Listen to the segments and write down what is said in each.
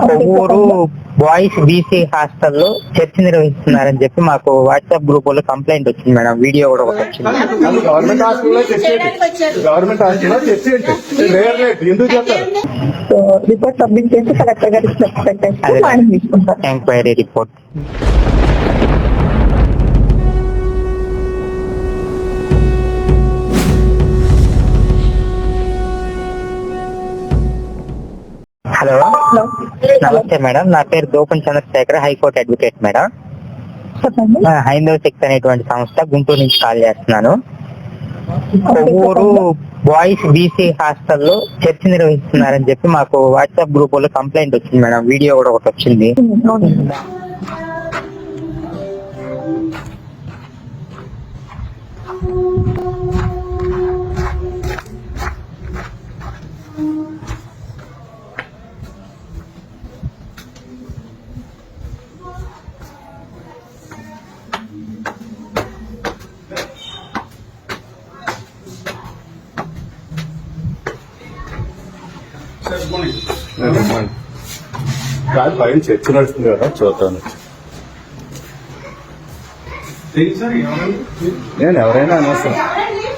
Kovvur boys BC హాస్టల్లో చర్చ నిర్వహిస్తున్నారని చెప్పి మాకు వాట్సాప్ గ్రూప్లో కంప్లైంట్ వచ్చింది మేడం. వీడియో కూడా ఒకటి వచ్చింది. గవర్నమెంట్ హాస్పిటల్లో చర్చ ఏంటి? గవర్నమెంట్ హాస్పిటల్లో చర్చ ఎందుకు రిపోర్ట్ సబ్మిట్ చేసి కలెక్టర్ గారికి ఎంక్వైరీ రిపోర్ట్. నమస్తే మేడం. నా పేరు Dopan Chandrasekhar high court advocate madam. Haindava Shakti అనేటువంటి సంస్థ గుంటూరు నుంచి కాల్ చేస్తున్నాను. కొవ్వూరు బాయ్స్ బీసీ హాస్టల్లో చర్చ నిర్వహిస్తున్నారని చెప్పి మాకు వాట్సాప్ గ్రూప్లో కంప్లైంట్ వచ్చింది మేడం. వీడియో కూడా ఒకటి వచ్చింది. కాదు పైన చర్చ నడుస్తుంది కదా చూద్దాను నేను ఎవరైనా అనవసరం.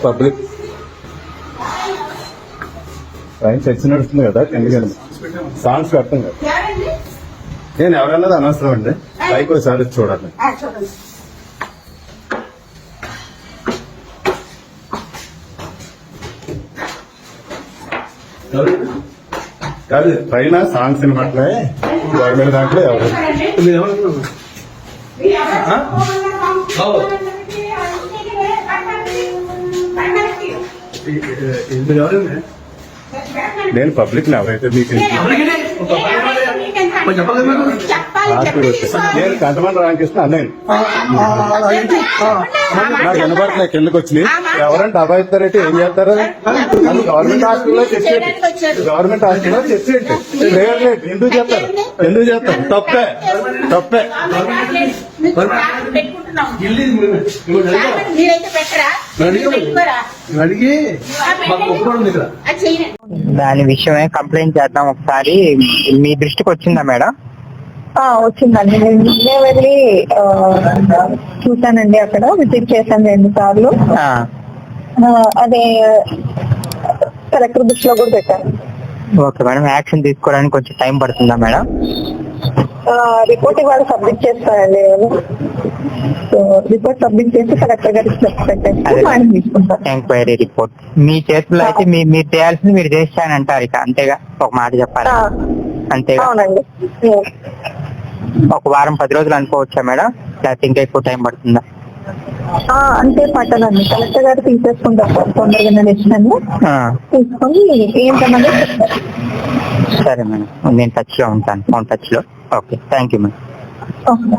పబ్లిక్ పైన చర్చ నడుస్తుంది కదా ఎందుకని సాంగ్స్ పెడతాం కదా. నేను ఎవరన్నది అనవసరం అండి. పైకి ఒకసారి చూడాలి కాదు పైన సాంగ్స్ వినపట్లే గవర్నమెంట్ దాంట్లో ఎవరు? నేను పబ్లిక్ ఎవరైతే మీకు నేను కంటమంది రామకృష్ణ అన్నయ్య నాకు వినపడట్లే కిందకి వచ్చి ఎవరంటే అబాయిస్తారంటే ఏం చేస్తారు? గవర్నమెంట్ హాస్పిటల్లో ఏంటి గవర్నమెంట్ హాస్పిటల్లో లేయర్ రేట్ ఎందుకు చేస్తారు? ఎందుకు చేస్తారు? తప్పే. తప్పే. దాని విషయమే కంప్లైంట్ చేద్దాం ఒకసారి. మీ దృష్టికి వచ్చిందా మేడం? వచ్చిందండి. నేను నిన్నే వెళ్ళి ఆ, చూశానండి అక్కడ విజిట్ చేశాను రెండు సార్లు. అదే కలెక్టర్ దృష్టిలో కూడా పెట్టాను. ఓకే మేడం యాక్షన్ తీసుకోవడానికి కొంచెం టైం పడుతుందా మేడం? రిపోర్ట్ ఇవాళ సబ్మిట్ చేస్తానండి రిపోర్ట్ సబ్మిట్ చేసి కలెక్టర్ గారికి తీసుకుంటారు ఎంక్వైరీ రిపోర్ట్. మీ చేతుల్లో అయితే మీ మీరు చేయాల్సింది మీరు చేస్తానంటారు ఇక అంతేగా? ఒక మాట చెప్పాలి అంతేగా? అవునండి. ఒక వారం పది రోజులు అనుకోవచ్చా మేడం? లేకపోతే ఇంకా ఎక్కువ టైం పడుతుందా? అంటే పట్టదండి కలెక్టర్ గారు తీసేసుకుంటారు తొందరగా డెసిషన్ తీసుకొని ఏంటన్నది సరే మేడం. నేను టచ్లో ఉంటాను ఫోన్ టచ్లో. Okay thank you madam okay.